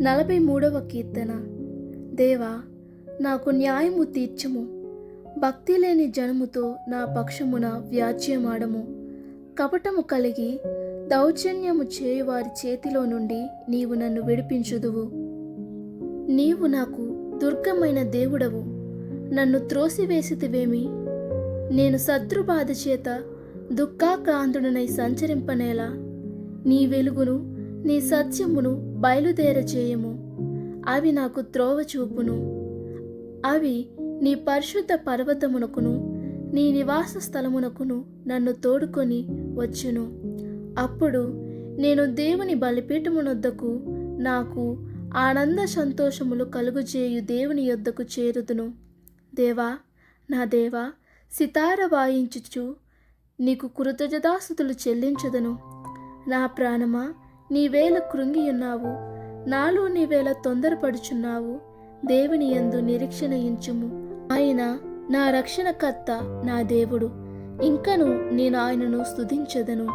నలభై మూడవ కీర్తన. దేవా నాకు న్యాయము తీర్చుము. భక్తి లేని జనముతో నా పక్షమున వ్యాజ్యమాడము. కపటము కలిగి దౌర్జన్యము చేయువారి చేతిలో నుండి నీవు నన్ను విడిపించుదువు. నీవు నాకు దుర్గమైన దేవుడవు. నన్ను త్రోసివేసితివేమి? నేను శత్రుబాధ చేత దుఃఖాక్రాంతుడనై సంచరింపనేలా? నీ వెలుగును నీ సత్యమును బయలుదేరచేయము. అవి నాకు త్రోవ చూపును. అవి నీ పరిశుద్ధ పర్వతమునకును నీ నివాస స్థలమునకును నన్ను తోడుకొని వచ్చును. అప్పుడు నేను దేవుని బలిపీఠమునొద్దకు నాకు ఆనంద సంతోషములు కలుగుచేయు దేవుని యొద్దకు చేరుదును. దేవా నా దేవా సితార వాయించుచు నీకు కృతజదాసుతులు చెల్లించదును. నా ప్రాణమా నీవేళ కృంగియున్నావు నాలో నీవేళ తొందరపడుచున్నావు దేవుని యందు నిరీక్షణ ఇంచుము. ఆయన నా రక్షణకర్త నా దేవుడు. ఇంకను నేను ఆయనను స్థుతించదను